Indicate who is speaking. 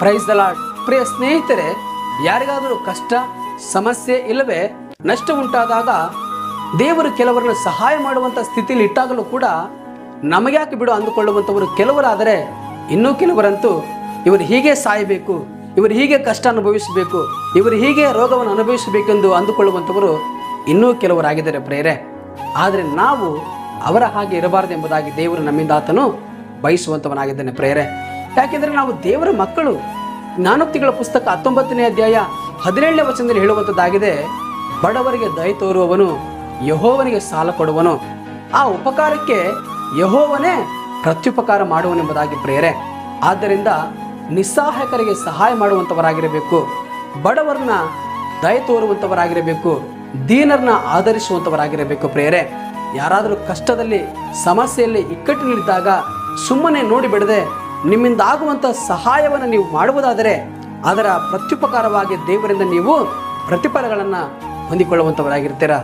Speaker 1: Praise the lord ಪ್ರಿಯ ಸ್ನೇಹಿತರೆ, ಯಾರಿಗಾದರೂ ಕಷ್ಟ, ಸಮಸ್ಯೆ ಇಲ್ಲವೇ ನಷ್ಟ ಉಂಟಾದಾಗ ದೇವರು ಕೆಲವರನ್ನು ಸಹಾಯ ಮಾಡುವಂಥ ಸ್ಥಿತಿಯಲ್ಲಿ ಇಟ್ಟಾಗಲೂ ಕೂಡ ನಮಗ್ಯಾಕೆ ಬಿಡು ಅಂದುಕೊಳ್ಳುವಂಥವರು ಕೆಲವರಾದರೆ ಇನ್ನೂ ಕೆಲವರಂತೂ ಇವರು ಹೀಗೆ ಸಾಯಬೇಕು, ಇವರು ಹೀಗೆ ಕಷ್ಟ ಅನುಭವಿಸಬೇಕು, ಇವರು ಹೀಗೆ ರೋಗವನ್ನು ಅನುಭವಿಸಬೇಕೆಂದು ಅಂದುಕೊಳ್ಳುವಂಥವರು ಇನ್ನೂ ಕೆಲವರಾಗಿದ್ದಾರೆ ಪ್ರೇರೆ ಆದರೆ ನಾವು ಅವರ ಹಾಗೆ ಇರಬಾರದು ಎಂಬುದಾಗಿ ದೇವರು ನಮ್ಮಿಂದ ಆತನು ಬಯಸುವಂಥವನಾಗಿದ್ದಾನೆ ಪ್ರೇರೆ ಯಾಕೆಂದರೆ ನಾವು ದೇವರ ಮಕ್ಕಳು. ಜ್ಞಾನೋಕ್ತಿಗಳ ಪುಸ್ತಕ ಹತ್ತೊಂಬತ್ತನೇ ಅಧ್ಯಾಯ ಹದಿನೇಳನೇ ವಚನದಲ್ಲಿ ಹೇಳುವಂಥದ್ದಾಗಿದೆ, ಬಡವರಿಗೆ ದಯ ತೋರುವವನು ಯಹೋವನಿಗೆ ಸಾಲ ಕೊಡುವನು. ಆ ಉಪಕಾರಕ್ಕೆ ಯಹೋವನೇ ಪ್ರತ್ಯುಪಕಾರ ಮಾಡುವನೆಂಬುದಾಗಿ ಪ್ರೇರೆ ಆದ್ದರಿಂದ ನಿಸ್ಸಹಾಯಕರಿಗೆ ಸಹಾಯ ಮಾಡುವಂಥವರಾಗಿರಬೇಕು, ಬಡವರನ್ನ ದಯ ತೋರುವಂಥವರಾಗಿರಬೇಕು, ದೀನರನ್ನ ಆಧರಿಸುವಂಥವರಾಗಿರಬೇಕು ಪ್ರೇರೆ ಯಾರಾದರೂ ಕಷ್ಟದಲ್ಲಿ, ಸಮಸ್ಯೆಯಲ್ಲಿ ಇಕ್ಕಟ್ಟಿನಲ್ಲಿದ್ದಾಗ ಸುಮ್ಮನೆ ನೋಡಿ ಬಿಡದೆ ನಿಮ್ಮಿಂದ ಆಗುವಂಥ ಸಹಾಯವನ್ನು ನೀವು ಮಾಡುವುದಾದರೆ ಅದರ ಪ್ರತ್ಯುಪಕಾರವಾಗಿ ದೇವರಿಂದ ನೀವು ಪ್ರತಿಫಲಗಳನ್ನು ಹೊಂದಿಕೊಳ್ಳುವಂಥವರಾಗಿರ್ತೀರ